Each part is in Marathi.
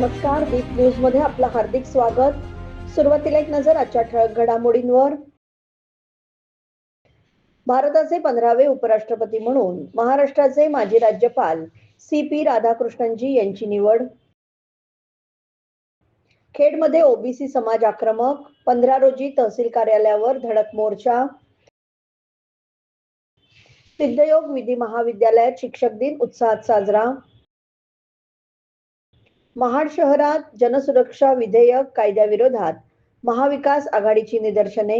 नमस्कार बिग न्यूजमध्ये आपलं हार्दिक स्वागत. सुरुवातीला एक नजर आजच्या ठळक घडामोडींवर. भारताचे पंधरावे उपराष्ट्रपती म्हणून महाराष्ट्राचे माजी राज्यपाल सी पी राधाकृष्णनजी यांची निवड. खेडमध्ये ओबीसी समाज आक्रमक पंधरा रोजी तहसील कार्यालयावर धडक मोर्चा. सिद्धयोग विधी महाविद्यालयात शिक्षक दिन उत्साहात साजरा. महाड शहरात जनसुरक्षा विधेयक कायद्याविरोधात महाविकास आघाडीची निदर्शने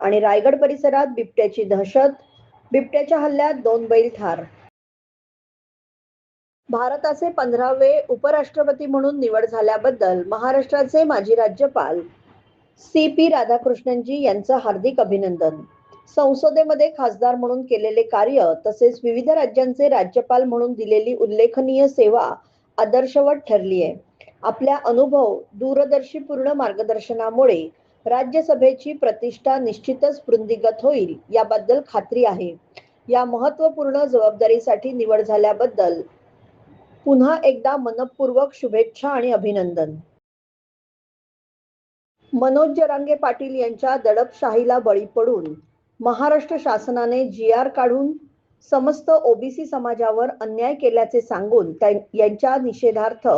आणि रायगड परिसरात बिबट्याची दहशत बिबट्याच्या हल्ल्यात दोन बैल ठार. भारताचे पंधरावे उपराष्ट्रपती म्हणून निवड झाल्याबद्दल महाराष्ट्राचे माजी राज्यपाल सी पी राधाकृष्णनजी यांचं हार्दिक अभिनंदन. संसदेमध्ये खासदार म्हणून केलेले कार्य तसेच विविध राज्यांचे राज्यपाल म्हणून दिलेली उल्लेखनीय सेवा आदर्शवत ठरली आहे. आपल्या अनुभव दूरदर्शीपूर्ण मार्गदर्शनामुळे राज्यसभेची प्रतिष्ठा निश्चितच वृद्धिगत होईल याबद्दल खात्री आहे. या महत्त्वपूर्ण जबाबदारीसाठी निवड झाल्याबद्दल पुन्हा एकदा मनपूर्वक शुभेच्छा आणि अभिनंदन. मनोज जरांगे पाटील यांच्या दडपशाहीला बळी पडून महाराष्ट्र शासनाने जी आर काढून समस्त ओबीसी समाजावर अन्याय केल्याचे सांगून यांच्या निषेधार्थ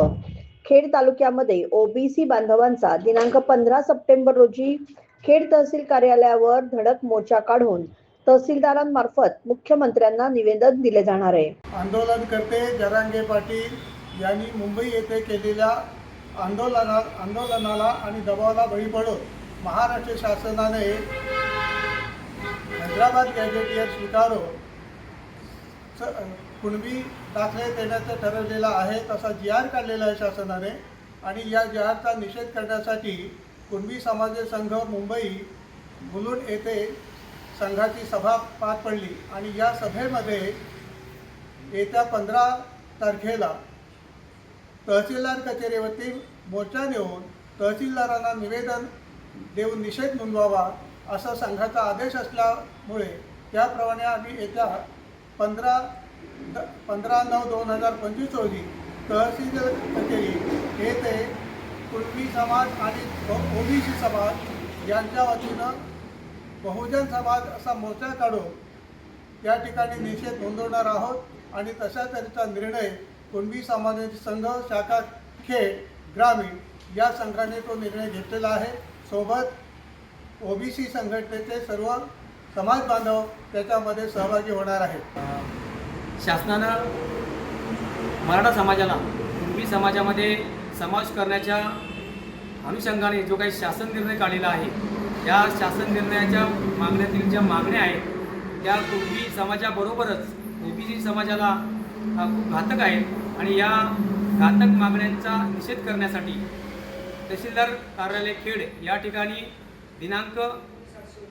खेड तालुक्यामध्ये ओबीसी बांधवांचा दिनांक पंधरा सप्टेंबर रोजी खेड तहसील कार्यालयावर धडक मोर्चा काढून तहसीलदारांमार्फत मुख्यमंत्र्यांना निवेदन दिले जाणार आहे. आंदोलनकर्ते जरांगे पाटील यांनी मुंबई येथे केलेल्या आंदोलना आंदोलनाला आणि दबावाला बळी पडून महाराष्ट्र शासनाने हैदराबाद गॅजेटियर स्वीकारो. कुणबी दाखले देण्याचं ठरवलेलं आहे तसा जी आर काढलेला आहे शासनाने आणि या जी आरचा निषेध करण्यासाठी कुणबी समाज संघ मुंबई मुलुंड येथे संघाची सभा पार पडली आणि या सभेमध्ये येत्या पंधरा तारखेला तहसीलदार कचेरीवरती मोर्चा नेऊन तहसीलदारांना निवेदन देऊन निषेध नोंदवावा असा संघाचा आदेश असल्यामुळे त्याप्रमाणे आम्ही येत्या पंधरा द पंधरा नऊ दोन हजार पंचवीस रोजी तहसील कचेरी येथे कुणबी समाज आणि ओबीसी समाज यांच्या वतीनं बहुजन समाज असा मोर्चा काढून या ठिकाणी निषेध नोंदवणार आहोत आणि तशा तऱ्हेचा निर्णय कुणबी समाजाची संघ शाखा खेड ग्रामीण या संघाने तो निर्णय घेतलेला आहे. सोबत ओबीसी संघटनेचे सर्व समाज बांधव त्याच्यामध्ये सहभागी होणार आहेत. शासनानं मराठा समाजाला कुणबी समाजामध्ये समावेश करण्याच्या अनुषंगाने जो काही शासन निर्णय काढलेला आहे त्या शासन निर्णयाच्या मागण्यातील ज्या मागण्या आहेत त्या कुणबी समाजाबरोबरच ओबीसी समाजाला खूप घातक आहेत आणि या घातक मागण्यांचा निषेध करण्यासाठी तहसीलदार कार्यालय खेड या ठिकाणी दिनांक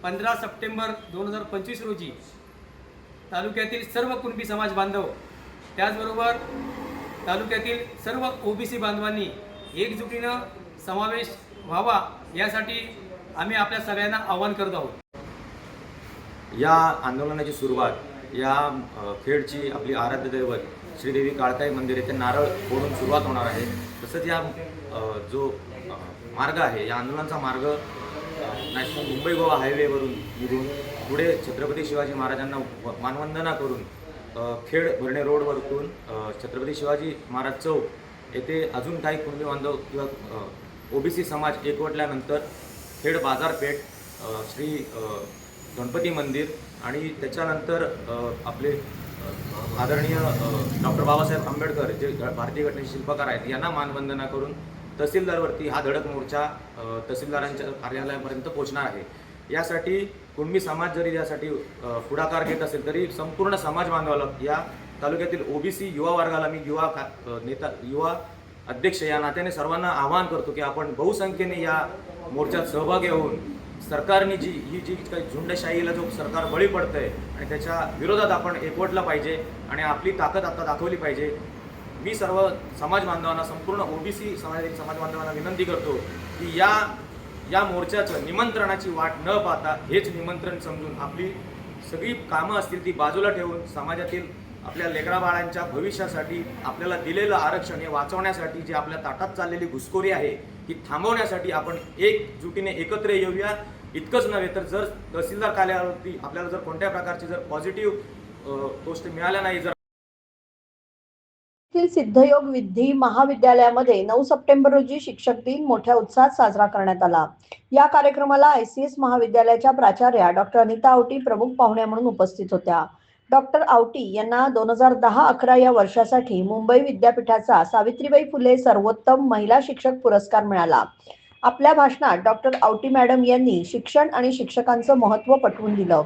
पंधरा सप्टेंबर दोन हजार पंचवीस रोजी तालुक्यातील सर्व कुणबी समाज बांधव त्याचबरोबर तालुक्यातील सर्व ओबीसी बांधवांनी एकजुटीनं समावेश व्हावा यासाठी आम्ही आपल्या सगळ्यांना आवाहन करत आहोत. या आंदोलनाची सुरुवात या खेडची आपली आराध्य दैवत श्रीदेवी काळकाई मंदिर येथे नारळ फोडून सुरुवात होणार आहे. तसंच या जो मार्ग आहे या आंदोलनाचा मार्ग नॅशनल मुंबई गोवा हायवेवरून निघून पुढे छत्रपती शिवाजी महाराजांना व- मानवंदना करून खेड भरणे रोडवरतून छत्रपती शिवाजी महाराज चौक येथे अजून काही कुणबी बांधव किंवा ओबीसी समाज एकवटल्यानंतर खेड बाजारपेठ श्री गणपती मंदिर आणि त्याच्यानंतर आपले आदरणीय डॉक्टर बाबासाहेब आंबेडकर जे भारतीय घटनेचे शिल्पकार आहेत यांना मानवंदना करून तहसीलदारवरती हा धडक मोर्चा तहसीलदारांच्या कार्यालयापर्यंत पोहोचणार आहे. यासाठी कुणबी समाज जरी यासाठी पुढाकार घेत असेल तरी संपूर्ण समाज बांधवाला या तालुक्यातील ओबीसी युवा वर्गाला मी युवा का नेता युवा अध्यक्ष या नात्याने सर्वांना आवाहन करतो की आपण बहुसंख्येने या मोर्चात सहभागी होऊन सरकारने जी ही जी काही झुंडशाहीला जो सरकार बळी पडतंय आणि त्याच्या विरोधात आपण एकवटलं पाहिजे आणि आपली ताकद आता दाखवली पाहिजे मी सर्व समाज बांधवांना संपूर्ण ओबीसी समाजातील समाज बांधवांना विनंती करतो की या या मोर्चाचं निमंत्रणाची वाट न पाहता हेच निमंत्रण समजून आपली सगळी कामं असतील ती बाजूला ठेवून समाजातील आपल्या लेकराबाळांच्या भविष्यासाठी आपल्याला दिलेलं आरक्षण हे वाचवण्यासाठी जी आपल्या ताटात चाललेली घुसखोरी आहे ती थांबवण्यासाठी आपण एकजुटीने एकत्र येऊया. इतकंच नव्हे तर जर तहसीलदार कार्यालयावरती आपल्याला जर कोणत्या प्रकारची जर पॉझिटिव्ह गोष्ट मिळाल्या नाही जर सिद्धयोग विधी महाविद्यालयामध्ये नऊ सप्टेंबर रोजी शिक्षक दिन मोठ्या उत्साहात साजरा करण्यात आला. या कार्यक्रमाला आयसीएस महाविद्यालयाच्या प्राचार्या डॉक्टर अनिता आवटी प्रमुख पाहुण्या म्हणून उपस्थित होत्या. डॉक्टर आवटी यांना दोन हजार दहा अकरा या वर्षासाठी मुंबई विद्यापीठाचा सावित्रीबाई फुले सर्वोत्तम महिला शिक्षक पुरस्कार मिळाला. आपल्या भाषणात डॉक्टर आवटी मॅडम यांनी शिक्षण आणि शिक्षकांचं महत्त्व पटवून दिलं.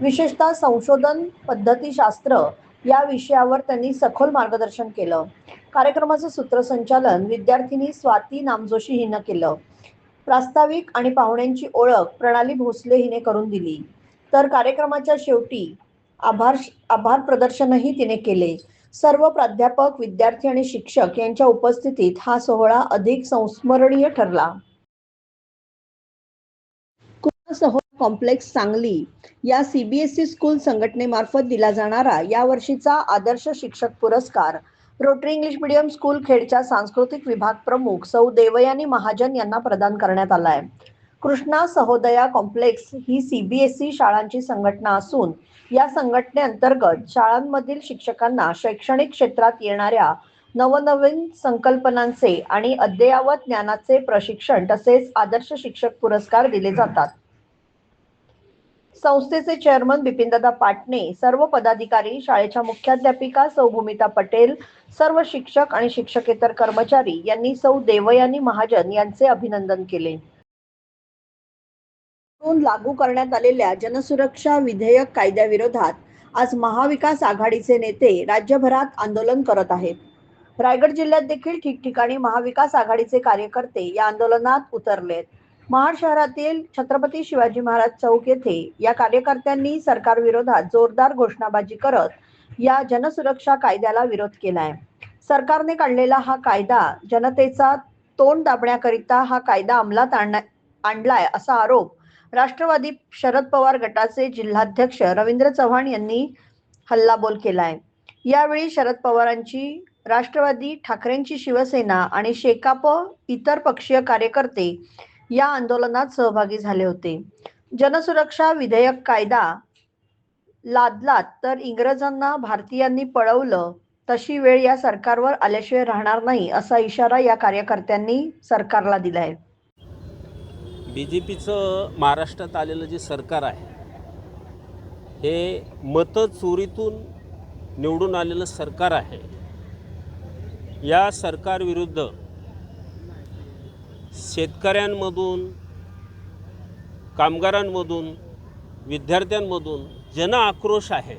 विशेषतः संशोधन पद्धतीशास्त्र या विषयावर त्यांनी सखोल मार्गदर्शन केलं. कार्यक्रमाचं सूत्रसंचालन विद्यार्थिनी स्वाती नामजोशी हिनं केलं. प्रास्ताविक आणि पाहुण्यांची ओळख प्रणाली भोसले हिने करून दिली. तर कार्यक्रमाच्या शेवटी आभार आभार प्रदर्शनही तिने केले. सर्व प्राध्यापक विद्यार्थी आणि शिक्षक यांच्या उपस्थितीत हा सोहळा अधिक संस्मरणीय ठरला. कॉम्प्लेक्स सांगली. या सीबीएसई स्कूल संघटनेमार्फत दिला जाणारा या वर्षीचा आदर्श शिक्षक पुरस्कार. रोटरी इंग्लिश मीडियम स्कूल खेडच्या सांस्कृतिक विभाग प्रमुख सौ देवयानी महाजन यांना प्रदान करण्यात आलाय. कृष्णा सहोदया कॉम्प्लेक्स ही सीबीएसई शाळांची संघटना असून या संघटनेअंतर्गत शाळांमधील शिक्षकांना शैक्षणिक क्षेत्रात येणाऱ्या नवनवीन संकल्पनांचे आणि अद्ययावत ज्ञानाचे प्रशिक्षण तसेच आदर्श शिक्षक पुरस्कार दिले जातात. संस्थेचे चेअरमन बिपिनदादा पाटणे सर्व पदाधिकारी शाळेच्या मुख्याध्यापिका सौ भूमिता पटेल सर्व शिक्षक आणि शिक्षकेतर कर्मचारी यांनी सौ देवयानी महाजन यांचे अभिनंदन केले. लागू करण्यात आलेल्या जनसुरक्षा विधेयक कायद्याविरोधात आज महाविकास आघाडीचे नेते राज्यभरात आंदोलन करत आहेत. रायगड जिल्ह्यात देखील ठिकठिकाणी महाविकास आघाडीचे कार्यकर्ते या आंदोलनात उतरलेत. महाड शहरातील छत्रपती शिवाजी महाराज चौक येथे या कार्यकर्त्यांनी सरकारविरोधात जोरदार घोषणाबाजी करत या जनसुरक्षा कायद्याला विरोध केलाय. सरकारने काढलेला हा कायदा जनतेचा तोंड दाबण्याकरिता हा कायदा अंमलात आणण्या आणलाय असा आरोप राष्ट्रवादी शरद पवार गटाचे जिल्हाध्यक्ष रवींद्र चव्हाण यांनी हल्लाबोल केलाय. यावेळी शरद पवारांची राष्ट्रवादी ठाकरेंची शिवसेना आणि शेकाप इतर पक्षीय कार्यकर्ते या आंदोलनात सहभागी झाले होते. जनसुरक्षा विधेयक कायदा लादलात तर इंग्रजांना भारतीयांनी पळवलं तशी वेळ या सरकारवर आल्याशिवाय राहणार नाही असा इशारा या कार्यकर्त्यांनी सरकारला दिलाय. बी जे पीचं महाराष्ट्रात आलेलं जे सरकार आहे हे मतं चोरीतून निवडून आलेलं सरकार आहे. या सरकारविरुद्ध शेतकऱ्यांमधून कामगारांमधून विद्यार्थ्यांमधून जन आक्रोश आहे.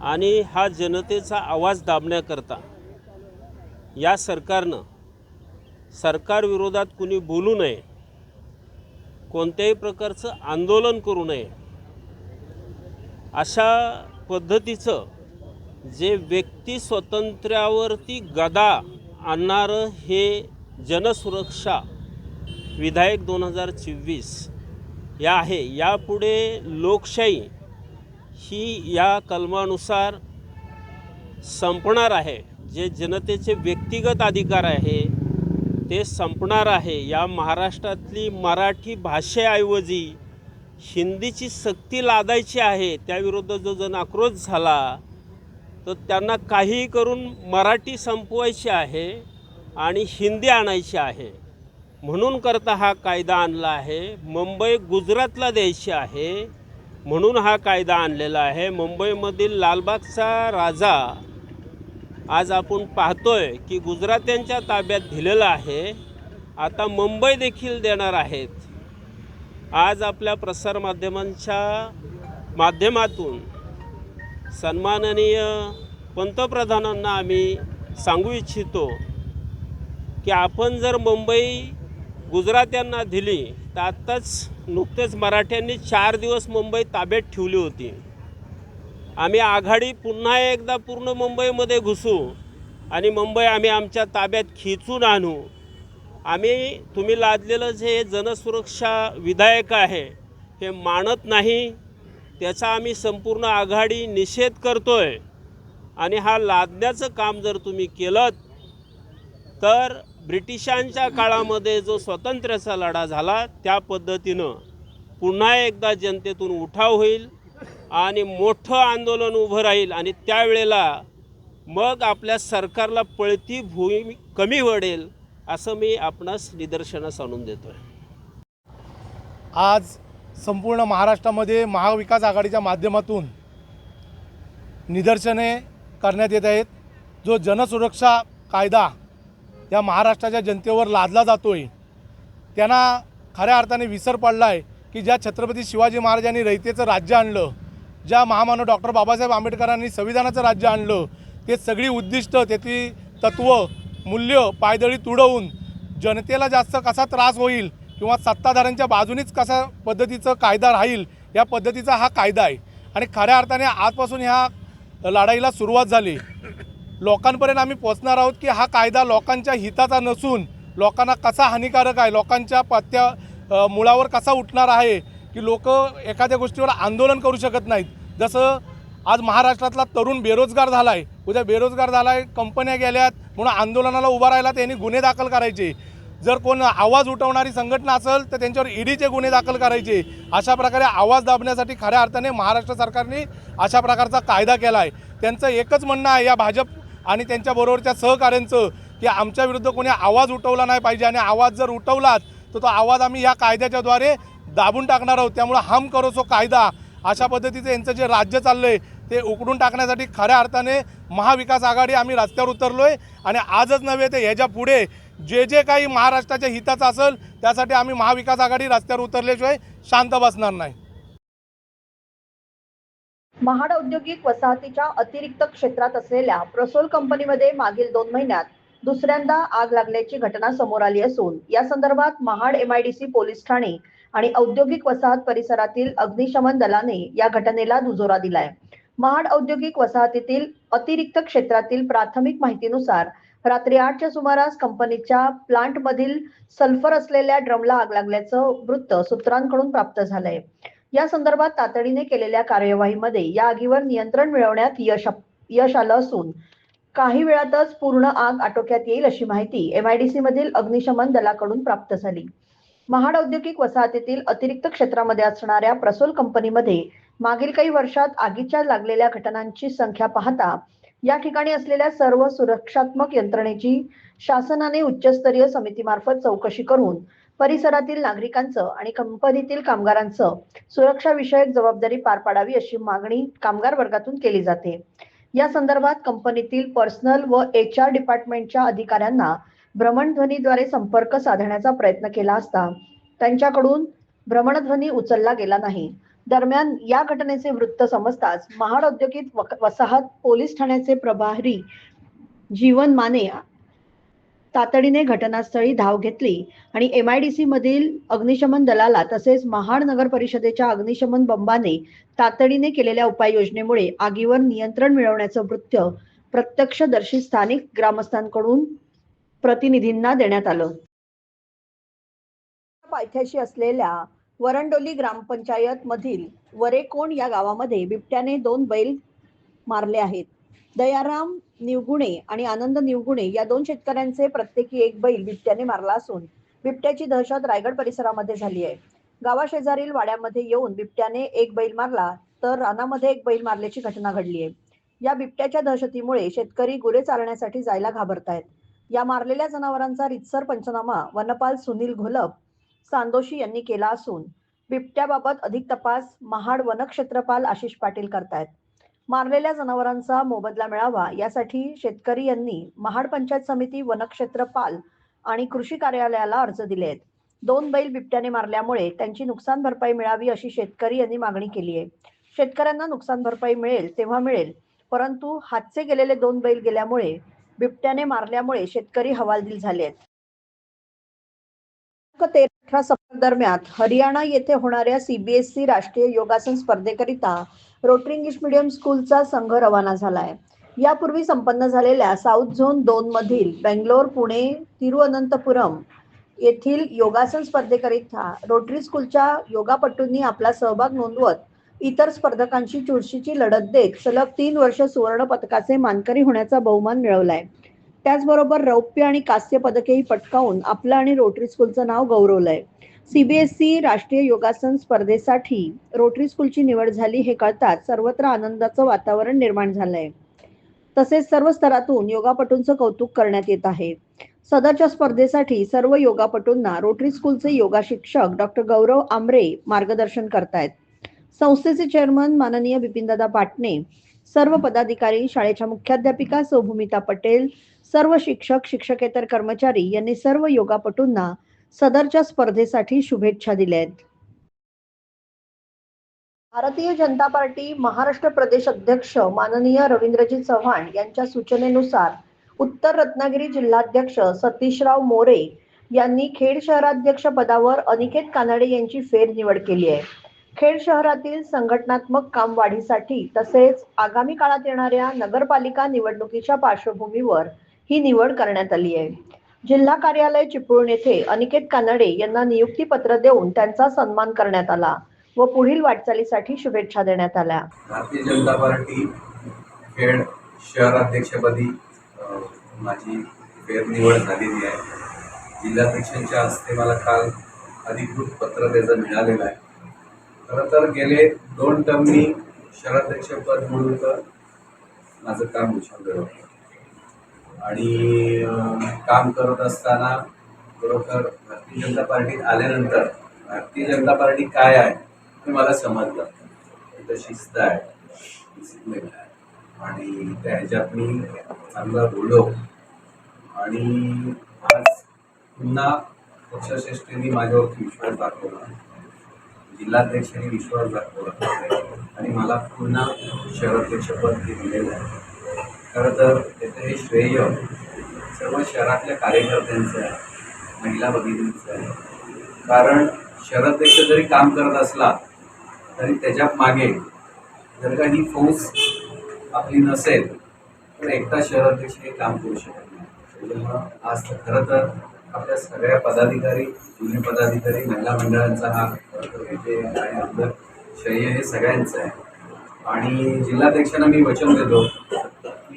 आणि हा जनतेचा आवाज दाबण्याकरता या सरकारनं सरकारविरोधात कुणी बोलू नये कोणत्याही प्रकारचं आंदोलन करू नये अशा पद्धतीचं जे व्यक्ती स्वातंत्र्यावरती गदा आणणारं हे जनसुरक्षा विधायक दोन हजार चोवीस या आहे. यापुढे लोकशाही ही या कलमानुसार संपणार आहे. जे जनतेचे व्यक्तिगत अधिकार आहे ते संपणार आहे. या महाराष्ट्रातली मराठी भाषेऐवजी हिंदीची सक्ती लादायची आहे त्याविरुद्ध जो जन आक्रोश झाला तर त्यांना काहीही करून मराठी संपवायची आहे. आणि हिंदी आणायची आहे. म्हणून करता हा कायदा आणला आहे. मुंबई गुजरातला द्यायची आहे. म्हणून हा कायदा आणलेला आहे. मुंबईमधील लालबागचा राजा आज आपण पाहतोय की गुजरात्यांच्या ताब्यात दिलेलं आहे. आता मुंबई देखील देणार आहेत. आज आपल्या प्रसारमाध्यमांच्या माध्यमातून सन्माननीय पंतप्रधानांना आम्ही सांगू इच्छितो की आपण जर मुंबई गुजरात्यांना दिली तर आत्ताच नुकतेच मराठ्यांनी चार दिवस मुंबई ताब्यात ठेवली होती. आम्ही आघाडी पुन्हा एकदा पूर्ण मुंबईमध्ये घुसू आणि मुंबई आम्ही आमच्या ताब्यात खिचून आणू. आम्ही तुम्ही लादलेलं जे जनसुरक्षा विधायक आहे हे मानत नाही. त्याचा आम्ही संपूर्ण आघाडी निषेध करतो आहे आणि हा लादण्याचं काम जर तुम्ही केलं तर ब्रिटिशांच्या काळामध्ये जो स्वातंत्र्याचा लढा झाला त्या पद्धतीनं पुन्हा एकदा जनतेतून उठाव होईल आणि मोठं आंदोलन उभं राहील आणि त्यावेळेला मग आपल्या सरकारला पळती भूमी कमी वडेल असं मी आपणास निदर्शनास आणून देतो आहे आज संपूर्ण महाराष्ट्रामध्ये महाविकास आघाडीच्या माध्यमातून निदर्शने करण्यात येत आहेत. जो जनसुरक्षा कायदा या महाराष्ट्राच्या जनतेवर लादला जातो आहे त्यांना खऱ्या अर्थाने विसर पडला आहे की ज्या छत्रपती शिवाजी महाराजांनी रयतेचं राज्य आणलं ज्या महामानव डॉक्टर बाबासाहेब आंबेडकरांनी संविधानाचं राज्य आणलं ते सगळी उद्दिष्ट त्याची तत्त्व मूल्य पायदळी तुडवून जनतेला जास्त कसा त्रास होईल किंवा सत्ताधाऱ्यांच्या बाजूनीच कसा पद्धतीचं कायदा राहील या पद्धतीचा हा कायदा आहे. आणि खऱ्या अर्थाने आजपासून ह्या लढाईला सुरुवात झाली. लोकांपर्यंत आम्ही पोचणार आहोत की हा कायदा लोकांच्या हिताचा नसून लोकांना कसा हानिकारक आहे? लोकांच्या पत्त्या मुळावर कसा उठणार आहे? की लोक एखाद्या गोष्टीवर आंदोलन करू शकत नाहीत. जसं आज महाराष्ट्रातला तरुण बेरोजगार झाला आहे उद्या बेरोजगार झाला आहे कंपन्या गेल्यात म्हणून आंदोलनाला उभा राहिला त्यांनी गुन्हे दाखल करायचे. जर कोण आवाज उठवणारी संघटना असेल तर त्यांच्यावर ईडीचे गुन्हे दाखल करायचे. अशा प्रकारे आवाज दाबण्यासाठी खऱ्या अर्थाने महाराष्ट्र सरकारने अशा प्रकारचा कायदा केला आहे त्यांचं एकच म्हणणं आहे या भाजप आणि त्यांच्याबरोबरच्या सहकाऱ्यांचं की आमच्या विरुद्ध कोणी आवाज उठवला नाही पाहिजे. आणि आवाज जर उठवलात तर तो आवाज आम्ही या कायद्याच्याद्वारे दाबून टाकणार आहोत. त्यामुळं हम करो सो कायदा. अशा पद्धतीचं यांचं जे राज्य चाललं आहे ते उकडून टाकण्यासाठी खऱ्या अर्थाने महाविकास आघाडी आम्ही रस्त्यावर उतरलो आहे आणि आजच नव्हे ते ह्याच्या पुढे जे जे काही महाराष्ट्राच्या हिताचं असेल त्यासाठी आम्ही महाविकास आघाडी रस्त्यावर उतरल्याशिवाय शांत बसणार नाही. महाड औद्योगिक वसाहतीच्या अतिरिक्त क्षेत्रात असलेल्या प्रसोल कंपनीमध्ये मागील दोन महिन्यात दुसऱ्यांदा आग लागल्याची घटना समोर आली असून या संदर्भात महाड एमआयडीसी पोलीस ठाणे आणि औद्योगिक वसाहत परिसरातील अग्निशमन दलाने या घटनेला दुजोरा दिलाय. महाड औद्योगिक वसाहतीतील अतिरिक्त क्षेत्रातील प्राथमिक माहितीनुसार रात्री आठच्या सुमारास कंपनीच्या प्लांटमधील सल्फर असलेल्या ड्रमला आग लागल्याचं वृत्त सूत्रांकडून प्राप्त झालंय. या संदर्भात तातडीने केलेल्या कार्यवाहीमध्ये या आगीवर नियंत्रण मिळवण्यात यश यश आलं असून काही वेळातच पूर्ण आग आटोक्यात येईल अशी माहिती एमआयडीसी मधील अग्निशमन दलाकडून प्राप्त झाली. महाड औद्योगिक वसाहतीतील अतिरिक्त क्षेत्रामध्ये असणाऱ्या प्रसोल कंपनीमध्ये मागील काही वर्षात आगीच्या लागलेल्या घटनांची संख्या पाहता या ठिकाणी असलेल्या सर्व सुरक्षात्मक यंत्रणेची शासनाने उच्चस्तरीय समितीमार्फत चौकशी करून परिसरातील नागरिकांचं आणि कंपनीतील कामगारांचं सुरक्षा विषयक जबाबदारी पार पाडावी अशी मागणी कामगार वर्गातून केली जाते. या संदर्भात कंपनीतील पर्सनल व एच आर डिपार्टमेंटच्या अधिकाऱ्यांना भ्रमणध्वनीद्वारे संपर्क साधण्याचा प्रयत्न केला असता त्यांच्याकडून भ्रमणध्वनी उचलला गेला नाही. दरम्यान या घटनेचे वृत्त समजताच महाड औद्योगिक वसाहत पोलीस ठाण्याचे प्रभारी जीवन माने तातडीने घटनास्थळी धाव घेतली आणि एमआयडीसी मधील अग्निशमन दलाला तसेच महाड नगर परिषदेच्या अग्निशमन बंबाने तातडीने केलेल्या उपाययोजनेमुळे आगीवर नियंत्रण मिळवण्याचं वृत्त प्रत्यक्षदर्शी स्थानिक ग्रामस्थांकडून प्रतिनिधींना देण्यात आलं. पायथ्याशी असलेल्या वरंडोली ग्रामपंचायत मधील वरेकोण या गावामध्ये बिबट्याने दोन बैल मारले आहेत. दयाराम निवगुणे आणि आनंद निवगुणे या दोन शेतकऱ्यांचे प्रत्येकी एक बैल बिबट्याने मारला असून बिबट्याची दहशत रायगड परिसरामध्ये झाली आहे. गावाशेजारील वाड्यामध्ये येऊन बिबट्याने एक बैल मारला तर रानामध्ये एक बैल मारल्याची घटना घडली आहे. या बिबट्याच्या दहशतीमुळे शेतकरी गुरे चालण्यासाठी जायला घाबरतायत. या मारलेल्या जनावरांचा रितसर पंचनामा वनपाल सुनील घोलप सांदोशी यांनी केला असून बिबट्याबाबत अधिक तपास महाड वनक्षेत्रपाल आशिष पाटील करतायत. मारलेल्या जनावरांचा मोबदला मिळावा यासाठी शेतकरी यांनी महाड पंचायत समिती वनक्षेत्रपाल आणि कृषी कार्यालयाला अर्ज दिले आहेत दोन बैल बिबट्याने मारल्यामुळे त्यांची नुकसान भरपाई मिळावी अशी शेतकरी यांनी मागणी केली आहे. शेतकऱ्यांना नुकसान भरपाई मिळेल तेव्हा मिळेल परंतु हातचे गेलेले दोन बैल गेल्यामुळे बिबट्याने मारल्यामुळे शेतकरी हवालदिल झाले आहेत. तेरा सप्टेंबर दरम्यान हरियाणा येथे होणाऱ्या सीबीएसई राष्ट्रीय योगासन स्पर्धेकरिता रोटरी इंग्लिश मीडियम स्कूलचा संघ रवाना झाला आहे यापूर्वी संपन्न झालेल्या साऊथ झोन दोन मधील बेंगलोर पुणे तिरुअनंतपुरम येथील योगासन स्पर्धेकरिता रोटरी स्कूलच्या योगापटूंनी आपला सहभाग नोंदवत इतर स्पर्धकांशी चुरशीची लढत देत सलग तीन वर्ष सुवर्ण पदकाचे मानकरी होण्याचा बहुमान मिळवलाय. त्याचबरोबर रौप्य आणि कांस्य पदकेही पटकावून आपलं आणि रोटरी स्कूलचं नाव गौरवलंय. सीबीएसई राष्ट्रीय योगासन स्पर्धेसाठी रोटरी स्कूलची निवड झाली हे कळताच सर्वत्र आनंदाचं वातावरण निर्माण झालंय. तसेच सर्व स्तरातून योगापटूंचं कौतुक करण्यात येत आहे. सदरच्या स्पर्धेसाठी सर्व योगापटूंना रोटरी स्कूलचे योगा शिक्षक डॉक्टर गौरव आमरे मार्गदर्शन करतायत. संस्थेचे चेअरमन माननीय बिपिनदादा पाटणे सर्व पदाधिकारी शाळेच्या मुख्याध्यापिका सौभूमिता पटेल सर्व शिक्षक शिक्षकेतर कर्मचारी यांनी सर्व योगापटूंना सदरच्या स्पर्धेसाठी शुभेच्छा दिल्या आहेत भारतीय जनता पार्टी महाराष्ट्र प्रदेश अध्यक्ष माननीय रवींद्रजी चव्हाण यांच्या सूचनेनुसार उत्तर रत्नागिरी जिल्हाध्यक्ष सतीशराव मोरे यांनी खेड शहराध्यक्ष पदावर अनिकेत कानडे यांची फेरनिवड केली आहे. खेड शहरातील संघटनात्मक काम वाढीसाठी तसेच आगामी काळात येणाऱ्या नगरपालिका निवडणुकीच्या पार्श्वभूमीवर ही निवड करण्यात आली आहे. जिल्हा कार्यालय चिपळूण येथे अनिकेत कानडे यांना नियुक्ती पत्र देऊन त्यांचा सन्मान करण्यात आला व पुढील वाटचालीसाठी शुभेच्छा देण्यात आल्या. भारतीय जनता पार्टी खेड शहराध्यक्षपदी अ, माझी फेरनिवड झालेली आहे. जिल्हाध्यक्षांच्या हस्ते मला काल अधिकृत पत्र त्याचं मिळालेलं आहे. खरं तर गेले दोन टर्म मी शहराध्यक्षपद म्हणून तर माझं काम उचललं होतं. आणि काम करत असताना खरोखर भारतीय जनता पार्टीत आल्यानंतर भारतीय जनता पार्टी काय आहे हे मला समजलं. तिथं शिस्त आहे. डिसिप्लिन आहे. आणि त्या ह्याच्यात मी चांगला बोललो. आणि आज पुन्हा पक्षश्रेष्ठींनी माझ्यावरती विश्वास दाखवला. जिल्हाध्यक्षांनी विश्वास दाखवला. आणि मला पुन्हा शहराध्यक्षपद दिलेलं आहे. खरं तर त्याचं हे श्रेय सर्व शहरातल्या कार्यकर्त्यांचं आहे महिला भगिनींचं आहे. कारण शहराध्यक्ष जरी काम करत असला तरी त्याच्यामागे जर का ही फौज आपली नसेल तर एकटा शहराध्यक्ष हे काम करू शकत नाही. आज तर खरं तर आपल्या सगळ्या पदाधिकारी जुने पदाधिकारी महिला मंडळांचा हा खरं आपलं श्रेय हे सगळ्यांचं आहे. आणि जिल्हाध्यक्षांना मी वचन देतो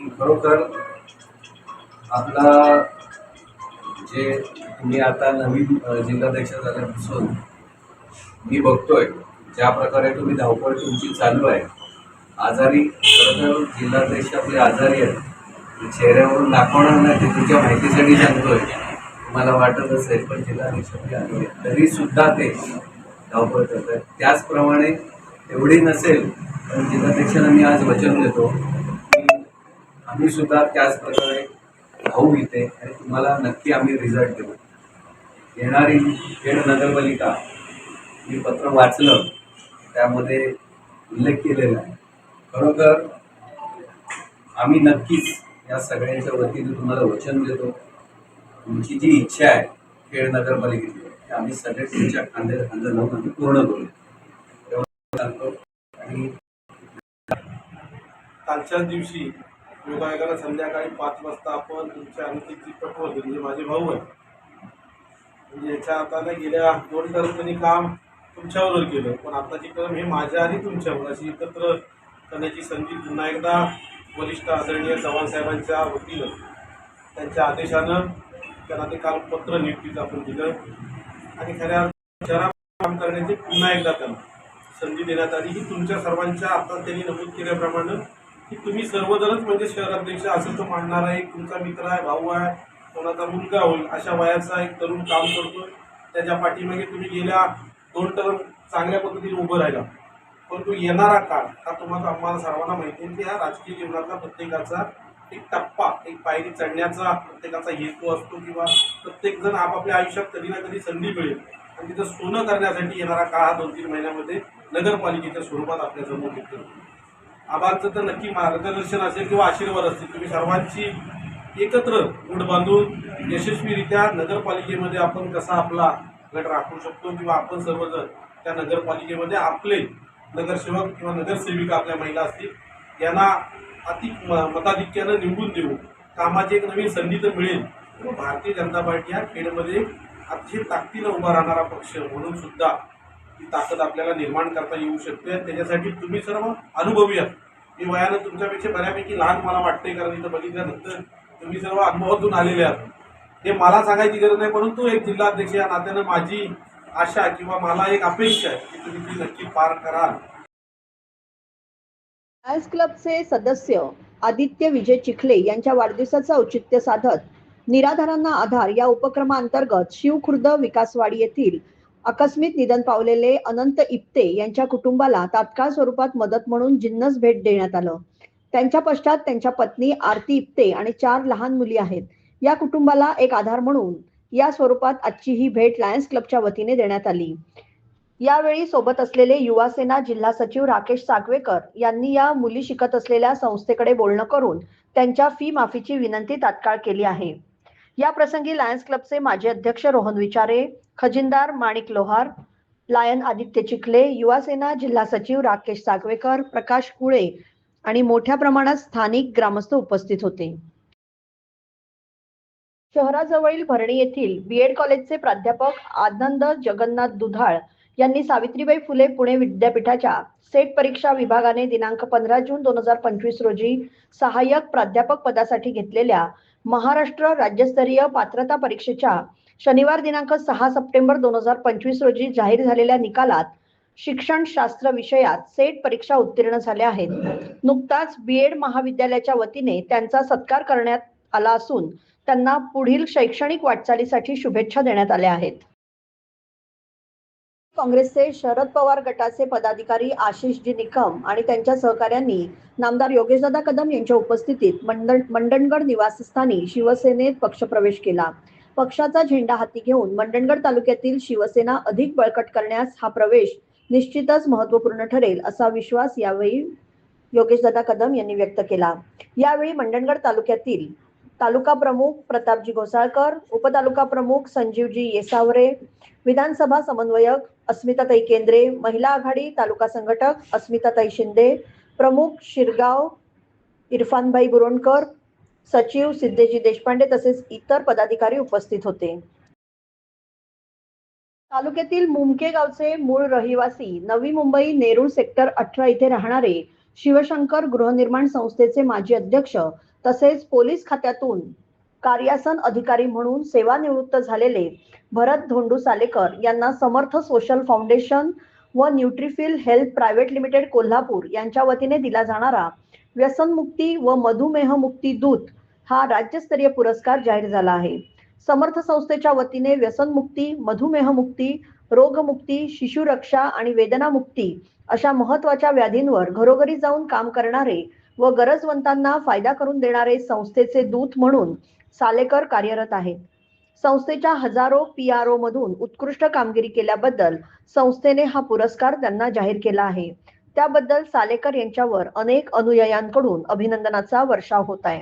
खरोखर आपला जे तुम्ही आता नवीन जिल्हाध्यक्ष झाल्यापासून मी बघतोय ज्या प्रकारे तुम्ही धावपळ तुमची चालू आहे. आजारी खरं जिल्हाध्यक्ष आपले आजारी आहेत. चेहऱ्यावरून दाखवणार नाही ते तुमच्या माहितीसाठी सांगतोय. मला वाटत असेल पण जिल्हाध्यक्ष आपले आजारी आहेत. तरी सुद्धा ते धावपळ करत आहेत त्याचप्रमाणे एवढी नसेल पण जिल्हाध्यक्षांना मी आज वचन देतो. आम्ही सुद्धा त्याच प्रकारे धावू इथे आणि तुम्हाला नक्की आम्ही रिझल्ट देऊ. येणारी खेड नगरपालिका मी पत्र वाचलं त्यामध्ये उल्लेख केलेला आहे. खरोखर आम्ही नक्कीच या सगळ्यांच्या वतीने तुम्हाला वचन देतो. तुमची जी इच्छा आहे खेड नगरपालिकेची आम्ही सगळे तुमच्या खांद्याला खांदा लावून आम्ही पूर्ण करू. एवढं सांगतो. आणि कालच्याच दिवशी योगायोगाला संध्याकाळी पाच वाजता आपण तुमच्या चित्रपट होते म्हणजे माझे भाऊ आहे म्हणजे याच्या हाताने गेल्या दोन टर्म त्यांनी काम तुमच्याबरोबर केलं. पण आताची टर्म हे माझ्या आणि तुमच्यावर अशी एकत्र करण्याची संधी पुन्हा एकदा वरिष्ठ आदरणीय चव्हाण साहेबांच्या वतीनं त्यांच्या आदेशानं त्यांना ते काल पत्र नियुक्तीचं आपण दिलं. आणि खऱ्या शहरात काम करण्याची पुन्हा एकदा त्यांना संधी देण्यात आली ही तुमच्या सर्वांच्या आता त्यांनी नमूद केल्याप्रमाणे की तुम्ही सर्वजणच म्हणजे शहराध्यक्ष असं तो मांडणार आहे. तुमचा मित्र आहे भाऊ आहे कोणाचा मुलगा होईल अशा वयाचा एक तरुण काम करतो त्याच्या पाठीमागे तुम्ही गेल्या दोन टर्म चांगल्या पद्धतीने उभं राहिला. परंतु येणारा काळ हा तुम्हाला आम्हाला सर्वांना माहिती आहे की हा राजकीय जीवनाचा प्रत्येकाचा एक टप्पा एक पायरी चढण्याचा प्रत्येकाचा हेतू असतो किंवा प्रत्येकजण आपापल्या आयुष्यात कधी ना कधी संधी मिळेल. आणि तिथं सोनं करण्यासाठी येणारा काळ हा दोन तीन महिन्यामध्ये नगरपालिकेच्या स्वरूपात आपल्यासमोर येतो. आबांचं तर नक्की मार्गदर्शन असेल किंवा आशीर्वाद असतील. तुम्ही सर्वांची एकत्र गुढ बांधून यशस्वीरित्या नगरपालिकेमध्ये आपण कसा आपला गट राखू शकतो किंवा आपण सर्वजण त्या नगरपालिकेमध्ये आपले नगरसेवक किंवा नगरसेविका आपल्या महिला असतील यांना अति म- मताधिक्यानं निवडून देऊ कामाची एक नवीन संधी तर मिळेल. भारतीय जनता पार्टी हा खेडमध्ये अतिशय ताकदीनं उभा राहणारा पक्ष म्हणून सुद्धा ती ताकद आपल्याला निर्माण करता येऊ शकते. त्याच्यासाठी तुम्ही सर्व अनुभवी आहात. मी वयानं तुमच्यापेक्षा बऱ्यापैकी लहान मला वाटते कारण इथं बघितल्यानंतर तुम्ही सर्व अनुभवातून आलेले आहात. हे मला सांगायची गरज नाही परंतु एक जिल्हाध्यक्ष या नात्यानं माझी आशा किंवा मला एक अपेक्षा आहे की तुम्ही ती नक्की पार कराल. लायन्स क्लबचे सदस्य आदित्य विजय चिखले यांच्या वाढदिवसाचं औचित्य साधत निराधारांना आधार या उपक्रमांतर्गत शिवखुर्द विकासवाडी येथील आकस्मिक निधन पावलेले अनंत इप्ते यांच्या कुटुंबाला तात्काळ स्वरूपात मदत म्हणून जिन्नस भेट देण्यात आलं. त्यांच्या पश्चात त्यांच्या पत्नी आरती इप्ते आणि चार लहान मुली आहेत. या कुटुंबाला एक आधार म्हणून या स्वरूपात आजची ही भेट लायन्स क्लबच्या वतीने देण्यात आली. यावेळी सोबत असलेले युवा सेना जिल्हा सचिव राकेश सागवेकर यांनी या मुली शिकत असलेल्या संस्थेकडे बोलणं करून त्यांच्या फी माफीची विनंती तात्काळ केली आहे. या प्रसंगी लायन्स क्लबचे माजी अध्यक्ष रोहन विचारे खजिनदार माणिक लोहार लायन आदित्य चिखले युवासेना जिल्हा सचिव राकेश सागवेकर प्रकाश कुळे आणि मोठ्या प्रमाणात स्थानिक ग्रामस्थ उपस्थित होते. शहराजवळील भरणी येथील बीएड कॉलेजचे प्राध्यापक आनंद जगन्नाथ दुधाळ यांनी सावित्रीबाई फुले पुणे विद्यापीठाच्या सेट परीक्षा विभागाने दिनांक पंधरा जून दोन हजार पंचवीस रोजी सहाय्यक प्राध्यापक पदासाठी घेतलेल्या महाराष्ट्र राज्यस्तरीय पात्रता परीक्षेच्या शनिवार दिनांक सहा सप्टेंबर दोन हजार पंचवीस रोजी जाहीर झालेल्या निकालात शिक्षणशास्त्र विषयात सेट परीक्षा उत्तीर्ण झाल्या आहेत. नुकताच बी एड महाविद्यालयाच्या वतीने त्यांचा सत्कार करण्यात आला असून त्यांना पुढील शैक्षणिक वाटचालीसाठी शुभेच्छा देण्यात आल्या आहेत. काँग्रेसचे शरद पवार गटाचे पदाधिकारी आशिषजी निकम आणि त्यांच्या सहकाऱ्यांनी नामदार योगेशदादा कदम यांच्या उपस्थितीत मंडण मंडणगड निवासस्थानी शिवसेनेत पक्षप्रवेश केला. पक्षाचा झेंडा हाती घेऊन मंडणगड तालुक्यातील शिवसेना अधिक बळकट करण्यास हा प्रवेश निश्चितच महत्त्वपूर्ण ठरेल असा विश्वास यावेळी योगेशदादा कदम यांनी व्यक्त केला. यावेळी मंडणगड तालुक्यातील तालुका प्रमुख प्रतापजी घोसाळकर उपतालुका प्रमुख संजीवजी येसावरे विधानसभा समन्वयक अस्मिताताई केंद्रे महिला आघाडी तालुका संघटक अस्मिताताई शिंदे प्रमुख शिरगाव इरफानभाई बुरोणकर सचिव सिद्धेजी देशपांडे तसेच इतर पदाधिकारी उपस्थित होते. तालुक्यातील मुमके गावचे मूळ रहिवासी नवी मुंबई नेरूळ सेक्टर अठरा इथे राहणारे शिवशंकर गृहनिर्माण संस्थेचे माजी अध्यक्ष तसेच पोलीस खात्यातून कार्यासन अधिकारी म्हणून सेवानिवृत्त झालेले भरत धोंडू सालेकर यांना समर्थ सोशल फाउंडेशन व Nutrifil health private limited Kolhapur यांच्या वतीने दिला जाणारा व्यसनमुक्ती व मधुमेहमुक्ती दूत हा राज्यस्तरीय पुरस्कार जाहीर झाला आहे. समर्थ संस्थेच्या वतीने व्यसनमुक्ती मधुमेहमुक्ती रोगमुक्ती शिशुरक्षा आणि वेदनामुक्ती अशा महत्त्वाच्या व्याधींवर घरोघरी जाऊन काम करणारे व गरजवंतांना फायदा करून देणारे संस्थेचे दूत म्हणून सालेकर कार्यरत आहेत संस्थेच्या हजारो पी आर ओ मधून उत्कृष्ट कामगिरी केल्याबद्दल संस्थेने हा पुरस्कार त्यांना जाहीर केला आहे. त्याबद्दल सालेकर यांच्यावर अनेक अनुयायांकडून अभिनंदनाचा वर्षाव होत आहे.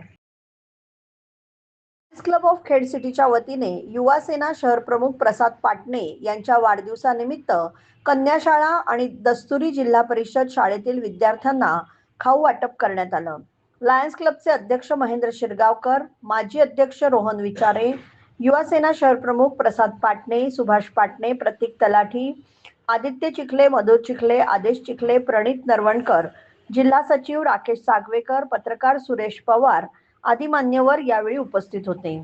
क्लब ऑफ खेड सिटीच्या वतीने युवा सेना शहर प्रमुख प्रसाद पाटणे यांच्या वाढदिवसानिमित्त कन्याशाळा आणि दस्तुरी जिल्हा परिषद शाळेतील विद्यार्थ्यांना खाऊ वाटप करण्यात आलं. लायन्स क्लबचे अध्यक्ष महेंद्र शिरगावकर माजी अध्यक्ष रोहन विचारे युवासेना शहर प्रमुख प्रसाद पाटणे सुभाष पाटणे प्रतीक तलाठी आदित्य चिखले मधुर चिखले आदेश चिखले प्रणित नरवणकर जिल्हा सचिव राकेश सागवेकर पत्रकार सुरेश पवार आदी मान्यवर यावेळी उपस्थित होते.